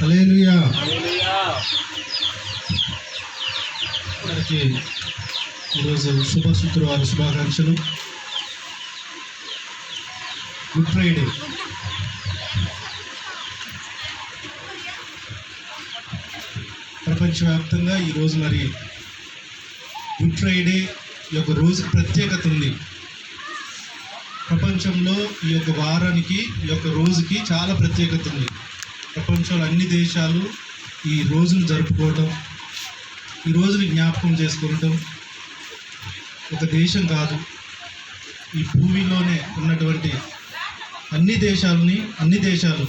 హల్లెలూయా. వారికి ఈరోజు శుభ శుక్రవారం శుభాకాంక్షలు. Good Friday. ప్రపంచవ్యాప్తంగా ఈరోజు మరి గుడ్ ఫ్రైడే ఈ యొక్క రోజు ప్రత్యేకత ఉంది. ప్రపంచంలో ఈ యొక్క వారానికి ఈ యొక్క రోజుకి చాలా ప్రత్యేకత ఉంది. ప్రపంచంలో అన్ని దేశాలు ఈ రోజును జరుపుకోవటం ఈ రోజుని జ్ఞాపకం చేసుకోవటం ఒక దేశం కాదు. ఈ భూమిలోనే ఉన్నటువంటి అన్ని దేశాలని అన్ని దేశాలు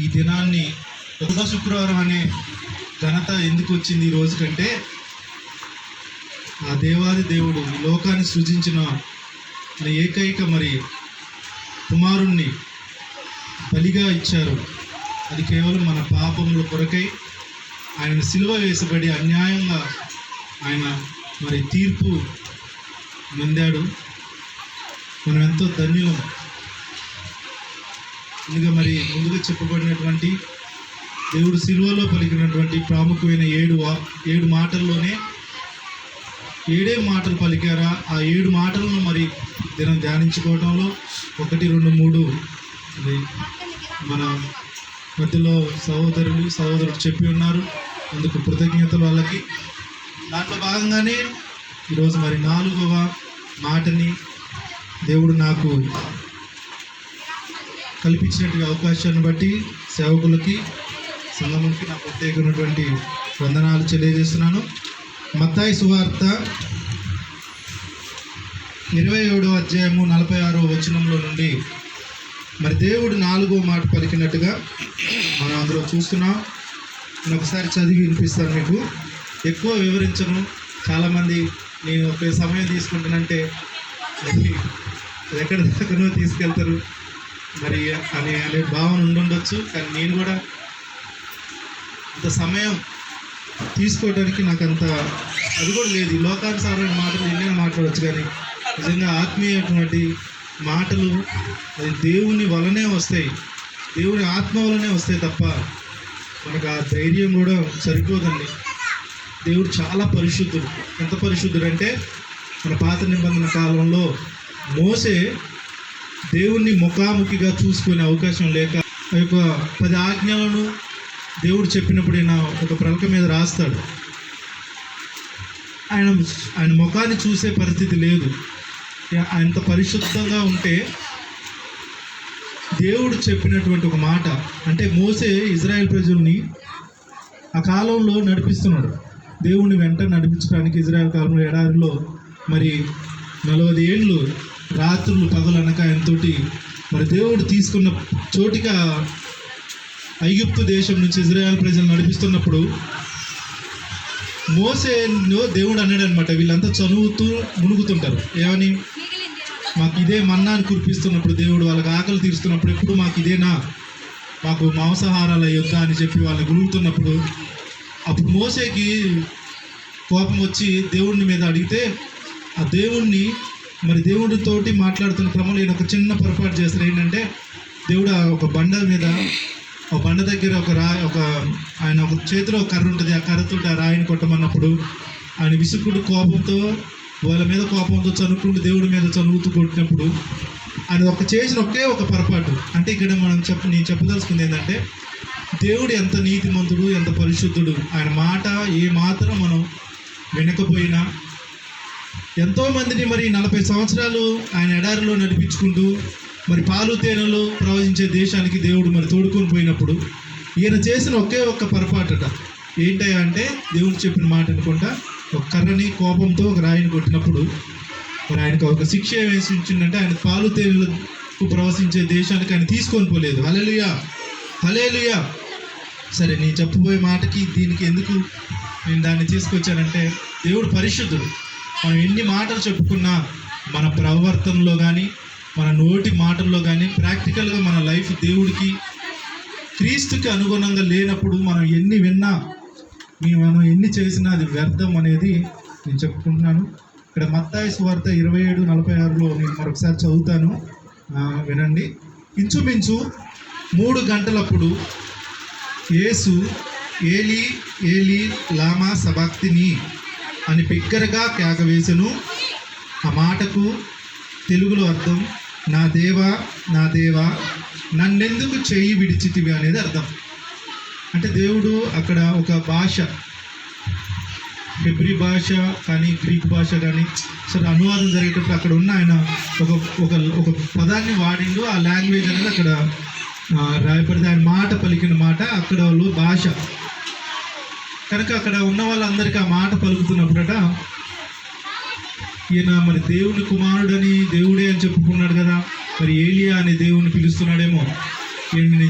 ఈ దినాన్ని ఒక శుక్రవారం అనే ఘనత ఎందుకు వచ్చింది ఈ రోజు కంటే ఆ దేవాది దేవుడు ఈ లోకాన్ని సృజించిన ఏకైక మరి కుమారుణ్ణి బలిగా ఇచ్చారు. అది కేవలం మన పాపముల కొరకై ఆయన సిలువ వేసబడి అన్యాయంగా ఆయన మరి తీర్పు పొందాడు మనం ఎంతో ధన్యులం. ముందుగా మరి ముందుగా చెప్పబడినటువంటి దేవుడు సిలువలో పలికినటువంటి ప్రాముఖ్యమైన ఏడు ఏడు మాటల్లోనే ఏడే మాటలు పలికారా? ఆ ఏడు మాటలను మరి దినం ధ్యానించుకోవడంలో ఒకటి రెండు మూడు మరి మన మధ్యలో సహోదరులు సహోదరుడు చెప్పి ఉన్నారు. అందుకు కృతజ్ఞతలు వాళ్ళకి. దాంట్లో భాగంగానే ఈరోజు మరి నాలుగవ మాటని దేవుడు నాకు కల్పించినటువంటి అవకాశాన్ని బట్టి సేవకులకి సంఘములకి నా ప్రత్యేకమైనటువంటి వందనాలు తెలియజేస్తున్నాను. మత్తాయి సువార్త ఇరవై ఏడో అధ్యాయము నలభై ఆరో వచనంలో నుండి మరి దేవుడు నాలుగో మాట పలికినట్టుగా మనం అందులో చూస్తున్నాం. నేను ఒకసారి చదివి వినిపిస్తాను మీకు. ఎక్కువ వివరించను. చాలామంది నేను ఒక సమయం తీసుకుంటానంటే ఎక్కడ దాకానో తీసుకెళ్తారు. మరి అని అనే భావన ఉండుండొచ్చు కానీ నేను కూడా అంత సమయం తీసుకోవడానికి నాకు అంత అది కూడా లేదు. ఈ లోకానుసారమైన మాటలు ఎన్నైనా మాట్లాడవచ్చు కానీ నిజంగా ఆత్మీయటువంటి మాటలు అది దేవుని వలనే వస్తాయి. దేవుని ఆత్మ వలనే వస్తాయి తప్ప మనకు ఆ ధైర్యం కూడా సరిపోదండి. దేవుడు చాలా పరిశుద్ధుడు. ఎంత పరిశుద్ధుడు అంటే మన పాత నిబంధన కాలంలో మోసే దేవుణ్ణి ముఖాముఖిగా చూసుకునే అవకాశం లేక ఆ యొక్క పది ఆజ్ఞలను దేవుడు చెప్పినప్పుడు నా ఒక ప్రలక మీద రాస్తాడు. ఆయన ఆయన ముఖాన్ని చూసే పరిస్థితి లేదు. అంత పరిశుద్ధంగా ఉంటే దేవుడు చెప్పినటువంటి ఒక మాట అంటే మోసే ఇజ్రాయెల్ ప్రజల్ని ఆ కాలంలో నడిపిస్తున్నాడు. దేవుని వెంట నడిపించడానికి ఇజ్రాయెల్ కాలంలో ఎడారిలో మరి నలభై ఏళ్ళు రాత్రులు పగలు అనక ఆయనతోటి మరి దేవుడు తీసుకున్న చోటిగా ఐగుప్తు దేశం నుంచి ఇజ్రాయెల్ ప్రజలు నడిపిస్తున్నప్పుడు మోసే దేవుడు అన్నాడు అనమాట వీళ్ళంతా చదువుతూ మునుగుతుంటారు. ఏమని? మాకు ఇదే మన్నాన్ని కురిపిస్తున్నప్పుడు దేవుడు వాళ్ళకి ఆకలి తీరుస్తున్నప్పుడు ఎప్పుడు మాకు ఇదేనా? మాకు మాంసాహారాల యుద్ధ అని చెప్పి వాళ్ళు గురుగుతున్నప్పుడు అప్పుడు మోసేకి కోపం వచ్చి దేవుడిని మీద అడిగితే ఆ దేవుణ్ణి మరి దేవుడితోటి మాట్లాడుతున్న క్రమంలో ఈయన ఒక చిన్న పొరపాటు చేస్తారు ఏంటంటే దేవుడు ఆ ఒక బండల మీద ఒక బండ దగ్గర ఒక రాయి ఒక ఆయన ఒక చేతిలో ఒక కర్ర ఉంటుంది ఆ కర్రతో ఆ రాయిని కొట్టమన్నప్పుడు ఆయన విసుకుడు కోపంతో వాళ్ళ మీద కోపంతో చనుక్కుంటూ దేవుడి మీద చనువుతూ కొట్టినప్పుడు ఆయన ఒక చేసిన ఒకే ఒక పొరపాటు. అంటే ఇక్కడ మనం చెప్ప నేను చెప్పదలుచుకుంది ఏంటంటే దేవుడు ఎంత నీతిమంతుడు ఎంత పరిశుద్ధుడు ఆయన మాట ఏ మాత్రం మనం వినకపోయినా ఎంతో మందిని మరి నలభై సంవత్సరాలు ఆయన ఎడారిలో నడిపించుకుంటూ మరి పాలు తేనెలో ప్రవహించే దేశానికి దేవుడు మరి తోడుకొని పోయినప్పుడు ఈయన చేసిన ఒకే ఒక్క పొరపాటట. ఏంటయ్యా అంటే దేవుడు చెప్పిన మాట అనుకుంటా? ఒక కర్రని కోపంతో ఒక రాయిని కొట్టినప్పుడు మరి ఆయనకు ఒక శిక్ష వేసించిందంటే ఆయన పాలు తేనెలకు ప్రవశించే దేశానికి ఆయన తీసుకొని పోలేదు. హలేలుయా హలేలుయా సరే నేను చెప్పబోయే మాటకి దీనికి ఎందుకు నేను దాన్ని తీసుకొచ్చానంటే దేవుడు పరిశుద్ధుడు. మనం ఎన్ని మాటలు చెప్పుకున్నా మన ప్రవర్తనలో కానీ మన నోటి మాటల్లో కానీ ప్రాక్టికల్గా మన లైఫ్ దేవుడికి క్రీస్తుకి అనుగుణంగా లేనప్పుడు మనం ఎన్ని విన్నా మీ మనం ఎన్ని చేసినా అది వ్యర్థం అనేది నేను చెప్పుకుంటున్నాను. ఇక్కడ మత్తాయి సువార్త ఇరవై ఏడు నలభై ఆరులో నేను మరొకసారి చదువుతాను. వినండి. ఇంచుమించు మూడు గంటలప్పుడు యేసు ఏలి ఏలి లామా సభక్తిని అని బిగ్గరగా కేక వేసెను ఆ మాటకు తెలుగులో అర్థం నా దేవా నా దేవా నన్నెందుకు చెయ్యి విడిచితివి అనేది అర్థం. అంటే దేవుడు అక్కడ ఒక భాష హెబ్రి భాష కానీ గ్రీక్ భాష కానీ సరే అనువాదం జరిగేటప్పుడు అక్కడ ఉన్న ఆయన ఒక ఒక ఒక పదాన్ని వాడిండు. ఆ లాంగ్వేజ్ అనేది అక్కడ రాయపడితే ఆయన మాట పలికిన మాట అక్కడ వాళ్ళు భాష. కనుక అక్కడ ఉన్న వాళ్ళందరికీ ఆ మాట పలుకుతున్నప్పుడట ఈయన మరి దేవుని కుమారుడని దేవుడే అని చెప్పుకున్నాడు కదా. మరి ఏలియా అని దేవుని పిలుస్తున్నాడేమో. ఈయన్ని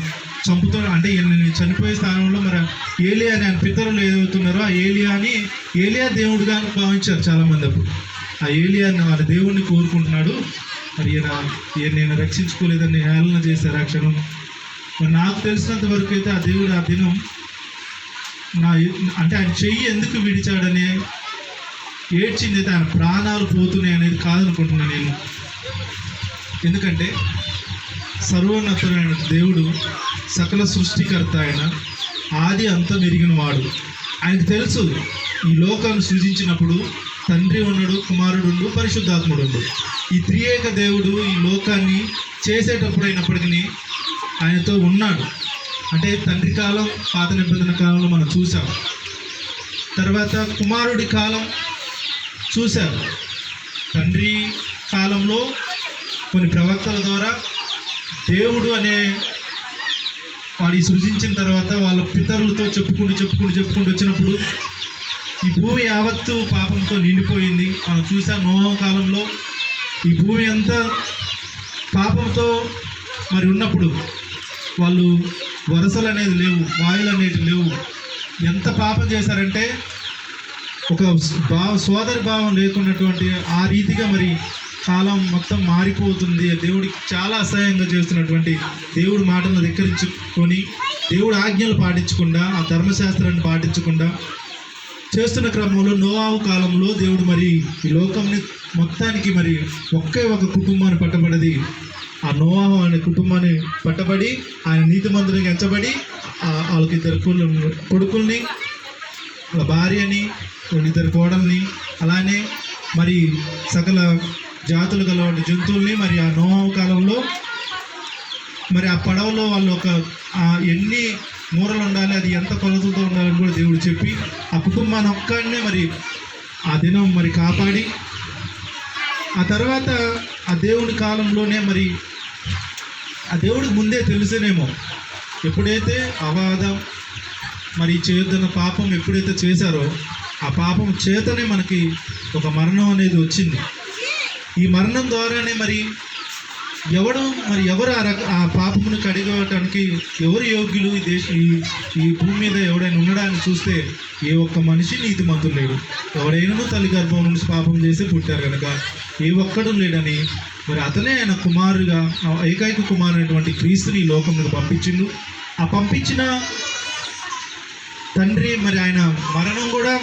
చంపుతాడు. అంటే ఈయనని చనిపోయే స్థానంలో మరి ఏలియా అని ఆయన పితరులు ఏదవుతున్నారో ఆ ఏలియాని ఏలియా దేవుడిగా భావించారు చాలామంది అప్పుడు. ఆ ఏలియాని వాళ్ళ దేవుణ్ణి కోరుకుంటున్నాడు. మరి ఈయన ఈయన నేను రక్షించుకోలేదని హేళన చేశారు ఆ క్షణం. మరి నాకు తెలిసినంత వరకు అయితే ఆ దేవుడు ఆ దినం నా అంటే ఆయన చెయ్యి ఎందుకు విడిచాడనే ఏడ్చింది తన ఆయన ప్రాణాలు పోతున్నాయి అనేది కాదనుకుంటున్నాను నేను. ఎందుకంటే సర్వోన్నతుడైన దేవుడు సకల సృష్టికర్త ఆయన ఆది అంతం ఎరిగిన వాడు. ఆయనకు తెలుసు ఈ లోకాన్ని సృజించినప్పుడు తండ్రి ఉన్నాడు కుమారుడు ఉండు పరిశుద్ధాత్ముడు ఉండు ఈ త్రియేక దేవుడు ఈ లోకాన్ని చేసేటప్పుడు అయినప్పటికీ ఆయనతో ఉన్నాడు. అంటే తండ్రి కాలం పాత నిబంధన కాలంలో మనం చూసాం తర్వాత కుమారుడి కాలం చూశారు తండ్రి కాలంలో కొన్ని ప్రవక్తల ద్వారా దేవుడు అనే వాడి సృజించిన తర్వాత వాళ్ళ పితరులతో చెప్పుకుంటూ చెప్పుకుంటూ చెప్పుకుంటూ వచ్చినప్పుడు ఈ భూమి యావత్తు పాపంతో నిండిపోయింది. మనం చూసాం నోహం కాలంలో ఈ భూమి అంతా పాపంతో మరి ఉన్నప్పుడు వాళ్ళు వరసలు అనేది లేవు వాయులు అనేవి లేవు. ఎంత పాపం చేశారంటే ఒక భావ సోదరి భావం లేకున్నటువంటి ఆ రీతిగా మరి కాలం మొత్తం మారిపోతుంది. దేవుడికి చాలా అసహ్యంగా చేస్తున్నటువంటి దేవుడి మాటను ధిక్కరించుకొని దేవుడి ఆజ్ఞలు పాటించకుండా ఆ ధర్మశాస్త్రాన్ని పాటించకుండా చేస్తున్న క్రమంలో నోవావు కాలంలో దేవుడు మరి ఈ లోకంని మొత్తానికి మరి ఒకే ఒక కుటుంబాన్ని పట్టబడది. ఆ నోవాహు అనే కుటుంబాన్ని పట్టబడి ఆయన నీతిమంతునికి ఎంచబడి వాళ్ళకి ఇద్దరు కొడుకుల్ని వాళ్ళ భార్యని ఇద్దరు కోడల్ని అలానే మరి సకల జాతులు గల జంతువుల్ని మరి ఆ నోవాహు కాలంలో మరి ఆ పడవలో వాళ్ళు ఒక ఎన్ని మూరలు ఉండాలి అది ఎంత కొలతలతో ఉండాలని కూడా దేవుడు చెప్పి ఆ కుటుంబాన్ని ఒక్కడనే మరి ఆ దినం మరి కాపాడి ఆ తర్వాత ఆ దేవుడి కాలంలోనే మరి ఆ దేవుడికి ముందే తెలుసునేమో ఎప్పుడైతే అవాదం మరి చేయొద్దన్న పాపం ఎప్పుడైతే చేశారో ఆ పాపం చేతనే మనకి ఒక మరణం అనేది వచ్చింది. ఈ మరణం ద్వారానే మరి ఎవడు మరి ఎవరు ఆ రక ఆ పాపమును కడిగడానికి ఎవరు యోగ్యులు? ఈ దేశ ఈ ఈ భూమి మీద ఎవడైనా ఉండడానికి చూస్తే ఏ ఒక్క మనిషి నీతిమంతులు లేడు. ఎవడైనా తల్లి గర్భం నుంచి పాపం చేసి పుట్టారు కనుక ఏ ఒక్కడు లేడని మరి అతనే ఆయన కుమారుగా ఏకైక కుమారు అనేటువంటి క్రీస్తుని ఈ లోకం మీద పంపించిండు. ఆ పంపించిన తండ్రి మరి ఆయన మరణం కూడా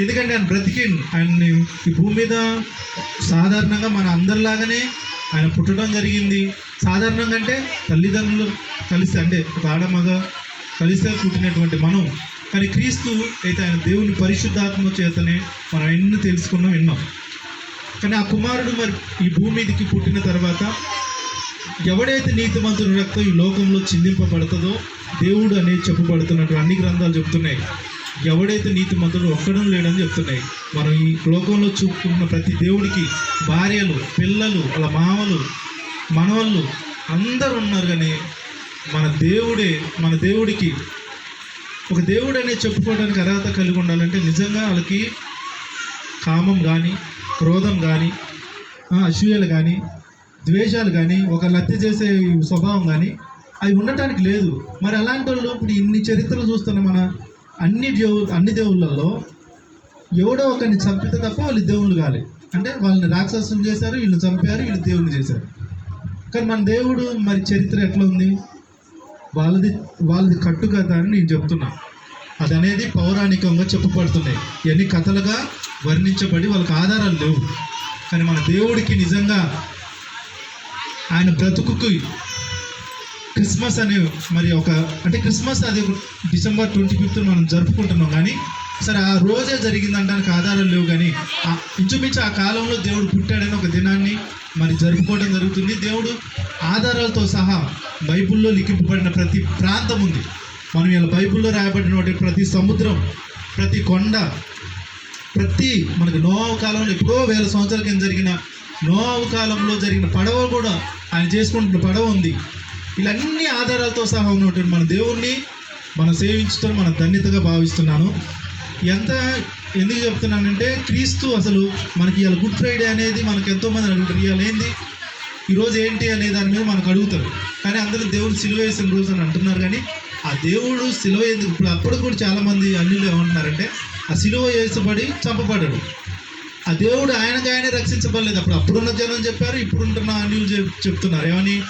ఎందుకంటే ఆయన బ్రతికిండు. ఆయన్ని ఈ భూమి మీద సాధారణంగా మన అందరిలాగానే ఆయన పుట్టడం జరిగింది. సాధారణంగా అంటే తల్లిదండ్రులు కలిసి అంటే ఒక ఆడమగ కలిసే పుట్టినటువంటి మనం. కానీ క్రీస్తు అయితే ఆయన దేవుని పరిశుద్ధాత్మ చేతనే మనం ఎన్ని తెలుసుకున్నాం విన్నాం కానీ ఆ కుమారుడు మరి ఈ భూమి మీదకి పుట్టిన తర్వాత ఎవడైతే నీతిమంతుని రక్తం ఈ లోకంలో చిందింపబడుతుందో దేవుడు అనేది చెప్పబడుతున్నట్టు అన్ని గ్రంథాలు చెప్తున్నాయి. ఎవడైతే నీతిమంతుడు ఒక్కడం లేడని చెప్తున్నాయి. మనం ఈ లోకంలో చూపుకున్న ప్రతి దేవుడికి భార్యలు పిల్లలు వాళ్ళ మామలు మనవళ్ళు అందరూ ఉన్నారు కానీ మన దేవుడే మన దేవుడికి ఒక దేవుడు అనేది చెప్పుకోవడానికి అర్హత కలిగి ఉండాలంటే నిజంగా వాళ్ళకి కామం కానీ క్రోధం కానీ అసూయలు కానీ ద్వేషాలు కానీ ఒక హత్య చేసే స్వభావం కానీ అవి ఉండటానికి లేదు. మరి అలాంటి వాళ్ళు ఇప్పుడు ఇన్ని చరిత్రలు చూస్తున్న మన అన్ని దేవు అన్ని దేవుళ్ళల్లో ఎవడో ఒకరిని చంపితే తప్ప వాళ్ళు దేవుళ్ళు కాలే. అంటే వాళ్ళని రాక్షసం చేశారు వీళ్ళు చంపారు వీళ్ళు దేవుళ్ళు చేశారు. కానీ మన దేవుడు మరి చరిత్ర ఎట్లా ఉంది? వాళ్ళది వాళ్ళది కట్టుకథ అని నేను చెప్తున్నా. అది అనేది పౌరాణికంగా చెప్పబడుతున్నాయి. ఇవన్నీ కథలుగా వర్ణించబడి వాళ్ళకి ఆధారాలు లేవు. కానీ మన దేవుడికి నిజంగా ఆయన బ్రతుకుకి క్రిస్మస్ అనే మరి ఒక అంటే క్రిస్మస్ అది డిసెంబర్ ట్వంటీ ఫిఫ్త్ మనం జరుపుకుంటున్నాం కానీ సరే ఆ రోజే జరిగిందంటానికి ఆధారాలు లేవు కానీ ఆ ఇంచుమించు ఆ కాలంలో దేవుడు పుట్టాడని ఒక దినాన్ని మరి జరుపుకోవడం జరుగుతుంది. దేవుడు ఆధారాలతో సహా బైబిల్లో లిఖింపబడిన ప్రతి ప్రాంతం ఉంది. మనం ఇలా బైబిల్లో రాయబడినటువంటి ప్రతి సముద్రం ప్రతి కొండ ప్రతి మనకు నోవ కాలంలో ఎప్పుడో వేల సంవత్సరాల కింద జరిగిన నోవ కాలంలో జరిగిన పడవ కూడా ఆయన చేసుకుంటున్న పడవ ఉంది. ఇలాన్ని ఆధారాలతో సహా ఉన్నటువంటి మన దేవుణ్ణి మనం సేవించడం మన ధన్యతగా భావిస్తున్నాను. ఎంత ఎందుకు చెప్తున్నానంటే క్రీస్తు అసలు మనకి ఇవాళ గుడ్ ఫ్రైడే అనేది మనకు ఎంతోమంది అడుగుతారు ఇవాళ ఏంది? ఈరోజు ఏంటి అనే దాని మీద మనకు అడుగుతారు. కానీ అందరూ దేవుడు సిలువ వేసిన రోజు అని అంటున్నారు కానీ ఆ దేవుడు సిలువ ఎందుకు ఇప్పుడు అప్పుడు కూడా చాలామంది అన్యులు ఏమంటున్నారంటే ఆ సిలువ వేసబడి చంపబడ్డాడు. ఆ దేవుడు ఆయనగా ఆయనే రక్షించబడలేదు. అప్పుడు అప్పుడున్న జనం చెప్పారు ఇప్పుడుంటున్న అన్యులు చెప్ చెప్తున్నారు. ఏమని?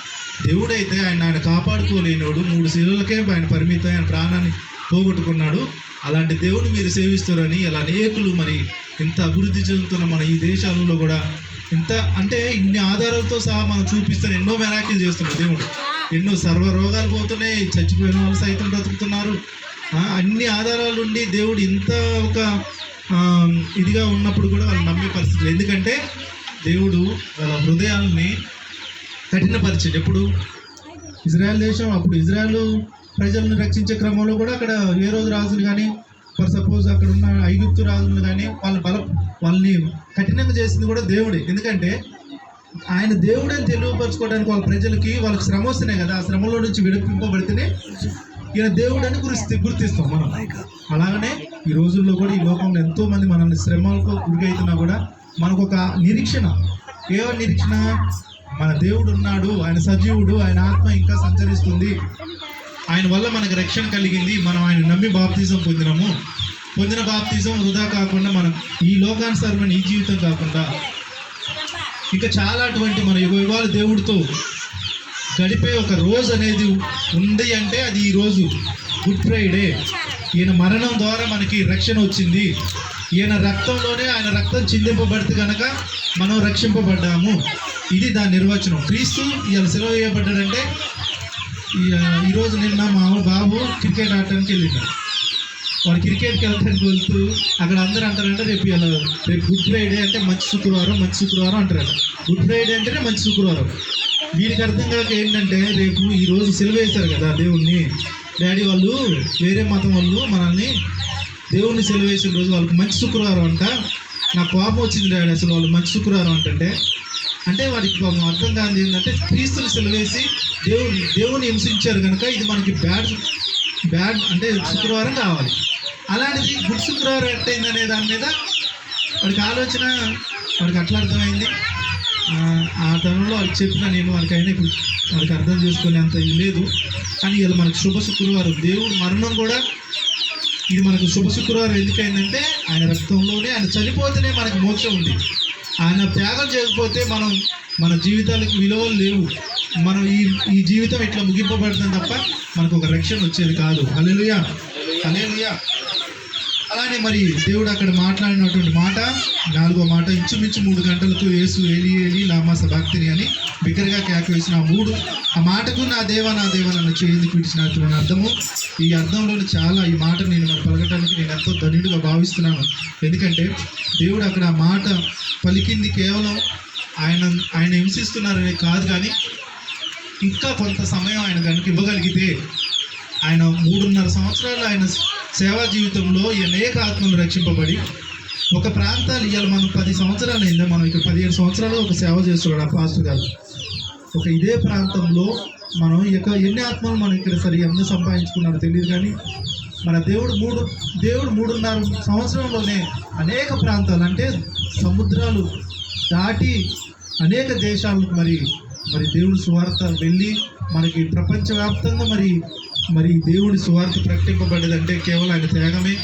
దేవుడైతే ఆయన ఆయన కాపాడుకోలేనోడు మూడు శిలలకే ఆయన పరిమితం ఆయన ప్రాణాన్ని పోగొట్టుకున్నాడు. అలాంటి దేవుడు మీరు సేవిస్తారని ఇలా అనేకులు మరి ఇంత అభివృద్ధి చెందుతున్న మన ఈ దేశాలలో కూడా ఇంత అంటే ఇన్ని ఆధారాలతో సహా మనం చూపిస్తున్న ఎన్నో మెరాకిల్ చేస్తున్నాడు దేవుడు. ఎన్నో సర్వ రోగాలు పోతున్నాయి చచ్చిపోయిన వాళ్ళు సైతం బ్రతుకుతున్నారు. అన్ని ఆధారాలు ఉండి దేవుడు ఇంత ఒక ఇదిగా ఉన్నప్పుడు కూడా వాళ్ళు నమ్మే పరిస్థితులు. ఎందుకంటే దేవుడు వాళ్ళ హృదయాల్ని కఠినపరిచింది ఎప్పుడు? ఇజ్రాయెల్ దేశం అప్పుడు ఇజ్రాయెల్ ప్రజలను రక్షించే క్రమంలో కూడా అక్కడ ఏ రోజు రాజులు కానీ ఫర్ సపోజ్ అక్కడ ఉన్న ఐగుప్తు రాజులు కానీ వాళ్ళ బల వాళ్ళని కఠినంగా చేసింది కూడా దేవుడే. ఎందుకంటే ఆయన దేవుడని తెలియపరచుకోవడానికి వాళ్ళ ప్రజలకి వాళ్ళకి శ్రమ వస్తున్నాయి కదా ఆ శ్రమలో నుంచి విడిపింపబడితేనే ఈయన దేవుడని గురి గుర్తిస్తాం మనం. అలాగనే ఈ రోజుల్లో కూడా ఈ లోకంలో ఎంతోమంది మనల్ని శ్రమలకు గురికైతున్నా కూడా మనకు ఒక నిరీక్షణ. ఏ నిరీక్షణ? మన దేవుడు ఉన్నాడు ఆయన సజీవుడు ఆయన ఆత్మ ఇంకా సంచరిస్తుంది. ఆయన వల్ల మనకు రక్షణ కలిగింది. మనం ఆయన నమ్మి బాప్తిజం పొందినము. పొందిన బాప్తిజం వృధా కాకుండా మనం ఈ లోకానుసారమైన ఈ జీవితం కాకుండా ఇంకా చాలా అటువంటి మన యుగ యుగాలు దేవుడితో గడిపే ఒక రోజు అనేది ఉంది అంటే అది ఈ రోజు గుడ్ ఫ్రైడే. ఈయన మరణం ద్వారా మనకి రక్షణ వచ్చింది. ఈయన రక్తంలోనే ఆయన రక్తం చిందింపబడితే కనుక మనం రక్షింపబడ్డాము. ఇది దాని నిర్వచనం. క్రీస్తు ఇవాళ సెలవు వేయబడ్డాడంటే ఈరోజు నిన్న మా బాబు క్రికెట్ ఆడటానికి వెళ్ళినాడు వాడు క్రికెట్కి వెళ్ళడానికి వెళ్తూ అక్కడ అందరూ అంటారంటే రేపు ఇలా రేపు గుడ్ ఫ్రైడే అంటే మంచి శుక్రవారం మంచి శుక్రవారం అంటారు గుడ్ ఫ్రైడే అంటేనే మంచి శుక్రవారం. వీరికి అర్థం కాక ఏంటంటే రేపు ఈ రోజు సెలవు వేశారు కదా దేవుణ్ణి. డాడీ వాళ్ళు వేరే మతం వాళ్ళు మనల్ని దేవుణ్ణి సెలవు వేసిన రోజు వాళ్ళకి మంచి శుక్రవారం అంట. నాకు కోపం వచ్చింది డాడీ అసలు వాళ్ళు మంచి శుక్రవారం అంటే అంటే వాడికి అర్థం కానిది ఏంటంటే క్రీస్తుని సెలవేసి దేవుని దేవుని హింసించారు కనుక ఇది మనకి బ్యాడ్ బ్యాడ్ అంటే శుక్రవారం కావాలి. అలాంటిది గుడ్ శుక్రవారం ఎట్టయిందనే దాని మీద వాడికి ఆలోచన వాడికి అట్లా అర్థమైంది. ఆ, తరంలో వాడికి చెప్పిన నేను వాడికైనా ఇప్పుడు వాడికి అర్థం చేసుకునే అంత లేదు. కానీ ఇలా మనకు శుభ శుక్రవారం దేవుడు మరణం కూడా ఇది మనకు శుభ శుక్రవారం ఎందుకైందంటే ఆయన రక్తంలోనే ఆయన చనిపోతేనే మనకు మోక్షం ఉంది. ఆయన త్యాగం చేయకపోతే మనం మన జీవితాలకు విలువలు లేవు. మనం ఈ ఈ జీవితం ఇట్లా ముగింపబడుతుంది తప్ప మనకు ఒక రక్షణ వచ్చేది కాదు. హల్లెలూయా. హల్లెలూయా. అలానే మరి దేవుడు అక్కడ మాట్లాడినటువంటి మాట నాలుగో మాట ఇంచుమించు మూడు గంటలకు ఏసు ఏలి ఏలి లామా సభక్తిని అని బిగ్గరగా కేక వేసిన ఆ మూడు. ఆ మాటకు నా దేవ నా దేవ నన్ను చేయింది పిలిచినటువంటి అర్థము. ఈ అర్థంలో చాలా ఈ మాట నేను మరి పలకటానికి నేను ఎంతో ధన్యుడిగా భావిస్తున్నాను. ఎందుకంటే దేవుడు అక్కడ ఆ మాట పలికింది కేవలం ఆయన ఆయన హింసిస్తున్నారనే కాదు కానీ ఇంకా కొంత సమయం ఆయన కనుక ఇవ్వగలిగితే ఆయన మూడున్నర సంవత్సరాలు ఆయన సేవా జీవితంలో అనేక ఆత్మలు రక్షింపబడి ఒక ప్రాంతాలు ఇవాళ మనం పది సంవత్సరాలు అయిందా? మనం ఇక్కడ పదిహేడు సంవత్సరాలు ఒక సేవ చేస్తున్నాడు ఆ పాస్టర్ గారు. ఒక ఇదే ప్రాంతంలో మనం ఇక ఎన్ని ఆత్మలు మనం ఇక్కడ సరి ఎంత సంపాదించుకున్నారో తెలియదు కానీ మన దేవుడు మూడు దేవుడు మూడున్నర సంవత్సరంలోనే అనేక ప్రాంతాలు అంటే సముద్రాలు దాటి అనేక దేశాలకు మరి మరి దేవుడు సువార్త వెళ్ళి మనకి ప్రపంచవ్యాప్తంగా మరి మరి దేవుడి సువార్త ప్రకటింపబడ్డదంటే కేవలం ఆయన త్యాగమే.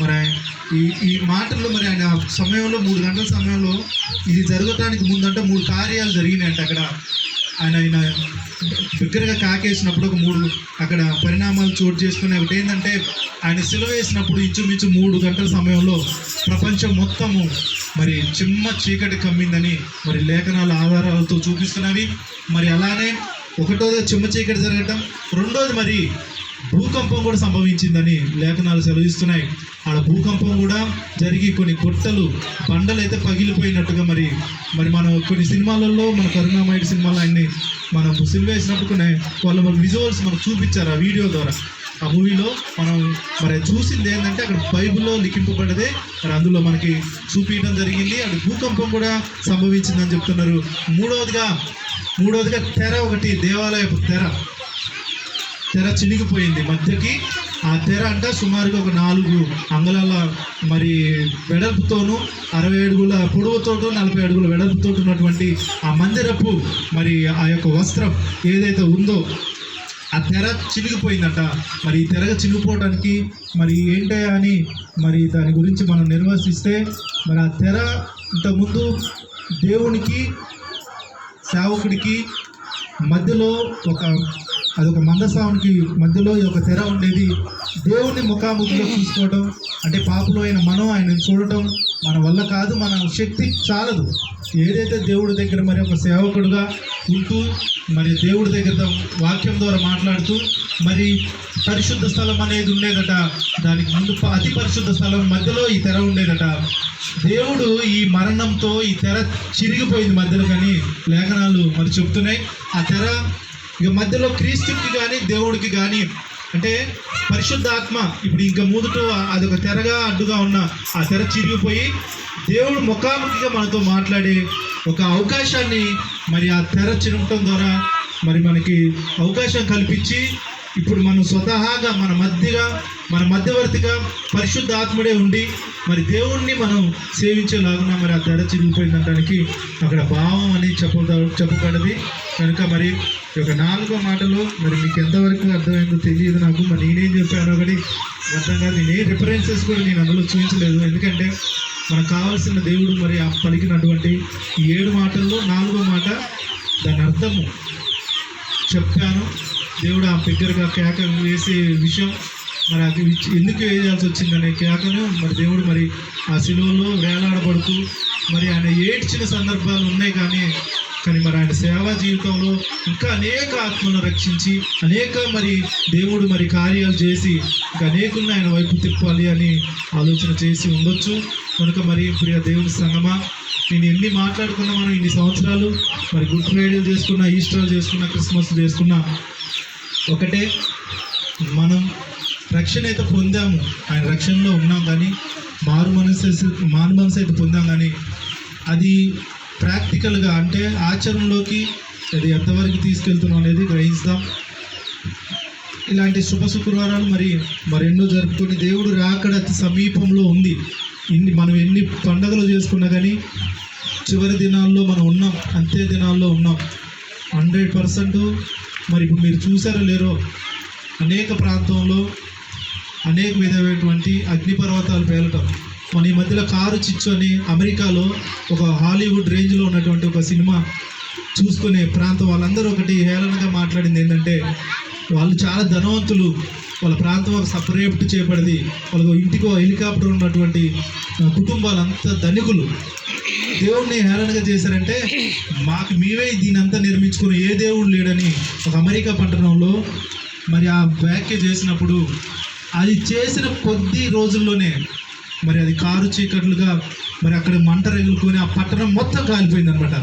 మరి ఆయన ఈ ఈ మాటల్లో మరి ఆయన సమయంలో మూడు గంటల సమయంలో ఇది జరగటానికి ముందంటే మూడు కార్యాలు జరిగినాయంట అక్కడ. ఆయన ఆయన దగ్గరగా కాకేసినప్పుడు ఒక మూడు అక్కడ పరిణామాలు చోటు చేసుకుని ఒకటి ఏంటంటే ఆయన సిలువ వేసినప్పుడు ఇంచుమించు మూడు గంటల సమయంలో ప్రపంచం మొత్తము మరి చిమ్మ చీకటి కమ్మిందని మరి లేఖనాల ఆధారాలతో చూపిస్తున్నవి. మరి అలానే ఒకటోది చిమ్మ చీకటి జరగటం రెండోది మరి భూకంపం కూడా సంభవించిందని లేఖనాలు సెలవిస్తున్నాయి. ఆడ భూకంపం కూడా జరిగి కొన్ని గుట్టలు బండలు అయితే పగిలిపోయినట్టుగా మరి మరి మనం కొన్ని సినిమాలలో మన కరుణామయుడి సినిమాలు ఆయన్ని మనం సినిమా వేసినప్పుడు కొన్ని వాళ్ళు మన విజువల్స్ మనకు చూపించారు ఆ వీడియో ద్వారా. ఆ మూవీలో మనం మరి చూసింది ఏంటంటే అక్కడ బైబిల్లో లిఖింపబడ్డదే మరి అందులో మనకి చూపించడం జరిగింది. అది భూకంపం కూడా సంభవించిందని చెప్తున్నారు. మూడవదిగా మూడవదిగా తెర ఒకటి దేవాలయపు తెర. తెర చినిగిపోయింది మధ్యకి. ఆ తెర అంటే సుమారుగా ఒక నాలుగు అంగళాల మరి వెడల్పుతోనూ అరవై అడుగుల పొడవుతోటూ నలభై అడుగుల వెడల్పుతో ఉన్నటువంటి ఆ మందిరపు మరి ఆ యొక్క వస్త్రం ఏదైతే ఉందో ఆ తెర చినిగిపోయిందట. మరి ఈ తెర చినిగిపోవడానికి మరి ఏంటి అని మరి దాని గురించి మనం నిర్వచిస్తే మరి ఆ తెర ఇంతకుముందు దేవునికి సేవకుడికి మధ్యలో ఒక అదొక మందస్వామికి మధ్యలో ఈ ఒక తెర ఉండేది. దేవుని ముఖాముఖిలో చూసుకోవడం అంటే పాపలో అయిన మనం ఆయన చూడటం మన వల్ల కాదు మన శక్తి చాలదు. ఏదైతే దేవుడి దగ్గర మరి ఒక సేవకుడుగా ఉంటూ మరి దేవుడి దగ్గర వాక్యం ద్వారా మాట్లాడుతూ మరి పరిశుద్ధ స్థలం అనేది ఉండేదట. దానికి ముందు అతి పరిశుద్ధ స్థలం మధ్యలో ఈ తెర ఉండేదట. దేవుడు ఈ మరణంతో ఈ తెర చిరిగిపోయింది మధ్యలో కానీ లేఖనాలు మరి చెప్తున్నాయి. ఆ తెర ఇక మధ్యలో క్రీస్తుకి కానీ దేవుడికి కానీ అంటే పరిశుద్ధ ఆత్మ ఇప్పుడు ఇంకా అది అదొక తెరగా అడ్డుగా ఉన్న ఆ తెర చిరిగిపోయి దేవుడు ముఖాముఖిగా మనతో మాట్లాడే ఒక అవకాశాన్ని మరి ఆ తెర చినటం ద్వారా మరి మనకి అవకాశం కల్పించి ఇప్పుడు మనం స్వతహాగా మన మధ్యగా మన మధ్యవర్తిగా పరిశుద్ధ ఆత్ముడే ఉండి మరి దేవుణ్ణి మనం సేవించేలాగున మరి ఆ తెర చిరిగిపోయిందనడానికి అక్కడ భావం అని చెప్ప చెప్పబడ్డది కనుక మరి ఒక యొక్క నాలుగో మాటలో మరి మీకు ఎంతవరకు అర్థమైందో తెలియదు నాకు మరి నేనేం చెప్పాను ఒకటి అర్థం కాదు నేనే రిఫరెన్సెస్ కూడా నేను అందులో చూపించలేదు. ఎందుకంటే మనకు కావాల్సిన దేవుడు మరి ఆ పలికినటువంటి ఈ ఏడు మాటల్లో నాలుగో మాట దాని అర్థము చెప్పాను. దేవుడు ఆ బిగ్గరగా కేక వేసే విషయం మరి అది ఎందుకు వేయాల్సి వచ్చిందనే కేకను మరి దేవుడు మరి ఆ శిలువలో వేలాడబడుతూ మరి ఆయన ఏడ్చిన సందర్భాలు ఉన్నాయి కానీ కానీ మరి ఆయన సేవా జీవితంలో ఇంకా అనేక ఆత్మను రక్షించి అనేక మరి దేవుడు మరి కార్యాలు చేసి ఇంకా అనేకులను ఆయన వైపు తిప్పాలి అని ఆలోచన చేసి ఉండొచ్చు. కనుక మరి ప్రియ దేవుని సంగమా నేను ఎన్ని మాట్లాడుకున్నా మనం ఇన్ని సంవత్సరాలు మరి గుడ్ ఫ్రైడేలు చేసుకున్న ఈస్టర్ చేసుకున్న క్రిస్మస్ చేసుకున్న ఒకటే మనం రక్షణ అయితే పొందాము. ఆయన రక్షణలో ఉన్నాం కానీ మారు మనసు మారు మనసు అయితే పొందాం కానీ అది ప్రాక్టికల్గా అంటే ఆచరణలోకి అది ఎంతవరకు తీసుకెళ్తున్నాం అనేది గ్రహిస్తాం. ఇలాంటి శుభ శుక్రవారాలు మరి మరెన్నో జరుపుకొని దేవుడు రాకడ అతి సమీపంలో ఉంది. ఇన్ని మనం ఎన్ని పండగలు చేసుకున్నా కానీ చివరి దినాల్లో మనం ఉన్నాం అంతే దినాల్లో ఉన్నాం. Hundred percent. మరి ఇప్పుడు మీరు చూసారో లేరో అనేక ప్రాంతంలో అనేక విధమైనటువంటి అగ్నిపర్వతాలు పేలటం మన ఈ మధ్యలో కారు చిచ్చు అని అమెరికాలో ఒక హాలీవుడ్ రేంజ్లో ఉన్నటువంటి ఒక సినిమా చూసుకునే ప్రాంతం వాళ్ళందరూ ఒకటి హేళనగా మాట్లాడింది ఏంటంటే వాళ్ళు చాలా ధనవంతులు. వాళ్ళ ప్రాంతం ఒక సపరేట్ చేయబడింది వాళ్ళకు ఇంటికో హెలికాప్టర్ ఉన్నటువంటి ఆ, కుటుంబాలంతా ధనికులు. దేవుడిని హేళనగా చేశారంటే మాకు మేమే దీనంతా నిర్మించుకుని ఏ దేవుడు లేడని ఒక అమెరికా పట్టణంలో మరి ఆ వ్యాఖ్య చేసినప్పుడు అది చేసిన కొద్ది రోజుల్లోనే మరి అది కారు చీకట్లుగా మరి అక్కడ మంట రగులుకొని ఆ పట్టణం మొత్తం కాలిపోయింది అనమాట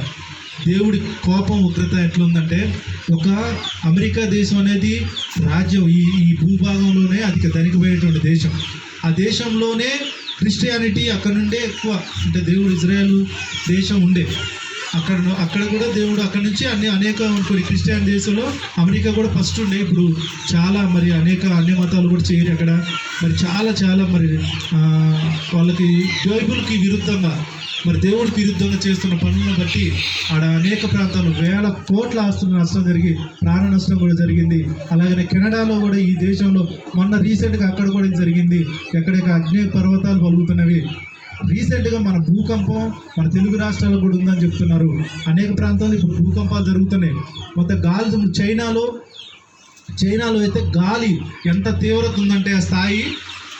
దేవుడి కోపం ఉగ్రత ఎట్లుందంటే ఒక అమెరికా దేశం అనేది రాజ్యం ఈ ఈ భూభాగంలోనే అధిక ధనికమైనటువంటి దేశం. ఆ దేశంలోనే క్రిస్టియానిటీ అక్కడ నుండే ఎక్కువ అంటే దేవుడు ఇజ్రాయెల్ దేశం ఉండే. అక్కడ అక్కడ కూడా దేవుడు అక్కడ నుంచి అన్ని అనేక కొన్ని క్రిస్టియన్ దేశంలో అమెరికా కూడా ఫస్ట్ ఉండే. ఇప్పుడు చాలా మరి అనేక అన్ని మతాలు కూడా చేయరు అక్కడ. మరి చాలా చాలా మరి వాళ్ళకి బైబుల్కి విరుద్ధంగా మరి దేవుడు విరుద్ధంగా చేస్తున్న పనులను బట్టి ఆడ అనేక ప్రాంతాలు వేల కోట్ల ఆస్తుల నష్టం జరిగి ప్రాణ నష్టం కూడా జరిగింది. అలాగనే కెనడాలో కూడా ఈ దేశంలో మొన్న రీసెంట్గా అక్కడ కూడా జరిగింది. ఎక్కడెక్కడ అగ్ని పర్వతాలు పలుకుతున్నవి. రీసెంట్గా మన భూకంపం మన తెలుగు రాష్ట్రాల్లో కూడా ఉందని చెప్తున్నారు. అనేక ప్రాంతాలు ఇప్పుడు భూకంపాలు జరుగుతున్నాయి. మొత్తం గాలి చైనాలో చైనాలో అయితే గాలి ఎంత తీవ్రత ఉందంటే ఆ స్థాయి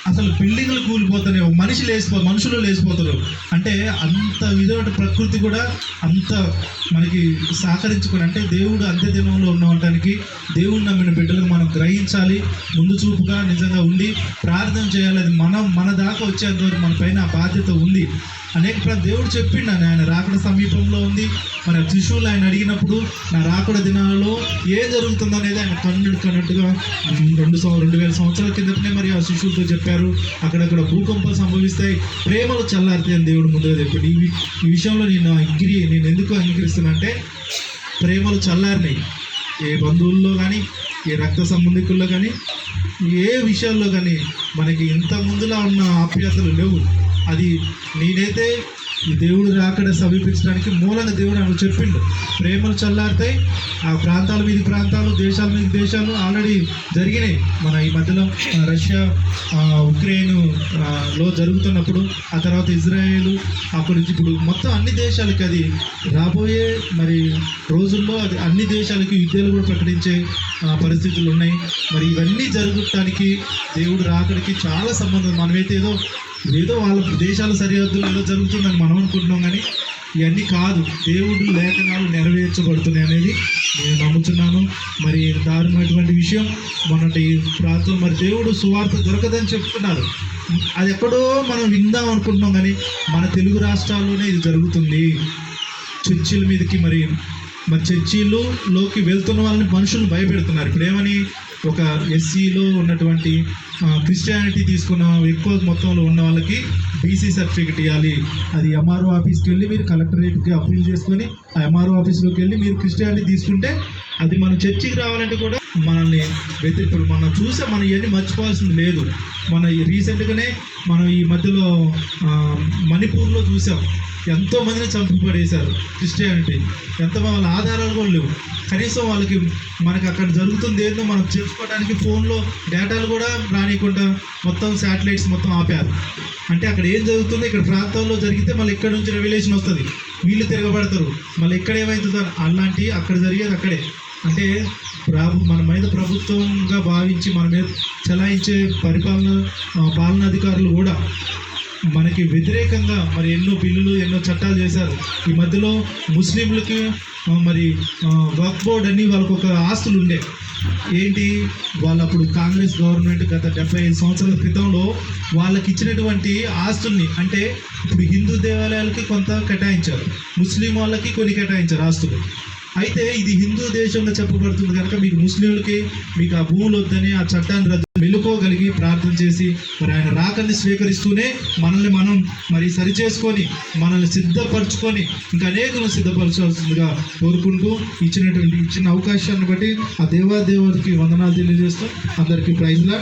అసలు బిల్డింగ్లు కూలిపోతున్నాయి మనిషి లేచిపో మనుషులు లేచిపోతారు అంటే అంత విధమైన ప్రకృతి కూడా అంత మనకి సహకరించుకొని అంటే దేవుడు అంత్య దినంలో ఉండటానికి దేవుడు నమ్మిన బిడ్డలకు మనం గ్రహించాలి ముందు చూపుగా నిజంగా ఉండి ప్రార్థన చేయాలి. అది మనం మన దాకా వచ్చేంత వరకు మన పైన ఆ బాధ్యత ఉంది. అనేక ప్ర- దేవుడు చెప్పిండు ఆయన ఆయన రాకడ సమీపంలో ఉంది. మన శిశువులు ఆయన అడిగినప్పుడు నా రాకడ దినాలలో ఏం జరుగుతుందనేది ఆయన కన్నుడు కన్నట్టుగా రెండు సంవ రెండు వేల సంవత్సరాల కిందటనే మరి ఆ శిశువులతో చెప్పారు. అక్కడక్కడ భూకంపాలు సంభవిస్తాయి. ప్రేమలు చల్లారుతాయి అని దేవుడు ముందుగా చెప్పాడు. ఈ ఈ విషయంలో నేను అంగిరి నేను ఎందుకు అంగీకరిస్తున్నానంటే ప్రేమలు చల్లారినాయి. ఏ బంధువుల్లో కానీ ఏ రక్త సంబంధికుల్లో కానీ ఏ విషయాల్లో కానీ మనకి ఇంత ముందులా ఉన్న ఆప్యాయతలు లేవు. అది నేనైతే దేవుడు రాకడ సమీపించడానికి మూలంగా దేవుడు ఆమె చెప్పిండు. ప్రేమలు చల్లారుతాయి ఆ ప్రాంతాల మీద ప్రాంతాలు దేశాల మీద దేశాలు ఆల్రెడీ జరిగినాయి. మన ఈ మధ్యలో రష్యా ఉక్రెయిన్లో జరుగుతున్నప్పుడు ఆ తర్వాత ఇజ్రాయేల్ అక్కడి నుంచి ఇప్పుడు మొత్తం అన్ని దేశాలకి అది రాబోయే మరి రోజుల్లో అది అన్ని దేశాలకి యుద్ధాలు కూడా ప్రకటించే పరిస్థితులు ఉన్నాయి. మరి ఇవన్నీ జరగటానికి దేవుడు రాకడికి చాలా సంబంధం మనమైతే ఏదో ఏదో వాళ్ళ దేశాల సరిహద్దులు ఏదో జరుగుతుందని మనం అనుకుంటున్నాం కానీ ఇవన్నీ కాదు. దేవుడు లేఖనాలు నెరవేర్చబడుతున్నాయి అనేది నేను నమ్ముతున్నాను మరి దారుణమైనటువంటి విషయం. మొన్నటి ప్రాంతం మరి దేవుడు సువార్త దొరకదని చెప్తున్నారు. అది ఎక్కడో మనం విందాం అనుకుంటున్నాం కానీ మన తెలుగు రాష్ట్రాల్లోనే ఇది జరుగుతుంది. చర్చిల మీదకి మరి మరి చర్చిల్లోకి వెళ్తున్న వాళ్ళని మనుషులు భయపెడుతున్నారు. ఇప్పుడు ఏమని ఒక ఎస్సీలో ఉన్నటువంటి క్రిస్టియానిటీ తీసుకున్న ఎక్కువ మొత్తంలో ఉన్న వాళ్ళకి బీసీ సర్టిఫికెట్ ఇవ్వాలి అది ఎంఆర్ఓ ఆఫీస్కి వెళ్ళి మీరు కలెక్టరేట్కి అప్పీల్ చేసుకొని ఆ ఎంఆర్ఓ ఆఫీస్లోకి వెళ్ళి మీరు క్రిస్టియానిటీ తీసుకుంటే అది మన చర్చికి రావాలంటే కూడా మనల్ని వ్యతి ఇప్పుడు మనం చూసే మనం ఇవన్నీ మర్చిపోవాల్సింది లేదు. మన ఈ రీసెంట్గానే మనం ఈ మధ్యలో మణిపూర్లో చూసాం. ఎంతో మందిని చంపబడేశారు క్రిస్టియానిటీ ఎంత వాళ్ళ ఆధారాలు కూడా లేవు. కనీసం వాళ్ళకి మనకి అక్కడ జరుగుతుంది ఏందో మనం తెలుసుకోవడానికి ఫోన్లో డేటాలు కూడా రానియకుండా మొత్తం శాటిలైట్స్ మొత్తం ఆపారు. అంటే అక్కడ ఏం జరుగుతుందో? ఇక్కడ ప్రాంతంలో జరిగితే మళ్ళీ ఇక్కడ నుంచి రెవల్యూషన్ వస్తుంది. వీళ్ళు తిరగబడతారు. మళ్ళీ ఇక్కడ ఏమవుతుందో అలాంటి అక్కడ జరిగేది అక్కడే. అంటే ప్రభు మన మీద ప్రభుత్వంగా భావించి మన మీద చలాయించే పరిపాలన పాలన పాలనాధికారులు కూడా మనకి వ్యతిరేకంగా మరి ఎన్నో బిల్లులు ఎన్నో చట్టాలు చేశారు. ఈ మధ్యలో ముస్లింలకి మరి వర్క్ బోర్డ్ అని వాళ్ళకు ఒక ఆస్తులు ఉండే. ఏంటి? వాళ్ళు అప్పుడు కాంగ్రెస్ గవర్నమెంట్ గత డెబ్బై ఐదు సంవత్సరాల క్రితంలో వాళ్ళకి ఇచ్చినటువంటి ఆస్తుల్ని అంటే ఇప్పుడు హిందూ దేవాలయాలకి కొంత కేటాయించారు. ముస్లిం వాళ్ళకి కొన్ని కేటాయించారు ఆస్తులు. అయితే ఇది హిందూ దేశంలో చెప్పబడుతుంది కనుక మీకు ముస్లింలకి మీకు ఆ భూములు వద్దని ఆ చట్టాన్ని రద్దు మెలుకోగలిగి ప్రార్థన చేసి మరి ఆయన రాకల్ని స్వీకరిస్తూనే మనల్ని మనం మరి సరి చేసుకొని మనల్ని సిద్ధపరచుకొని ఇంకా అనేకలను సిద్ధపరచాల్సిందిగా కోరుకుంటూ ఇచ్చినటువంటి ఇచ్చిన అవకాశాన్ని బట్టి ఆ దేవాదేవుడికి వందనాలు తెలియజేస్తూ అందరికీ ప్రైజ్లా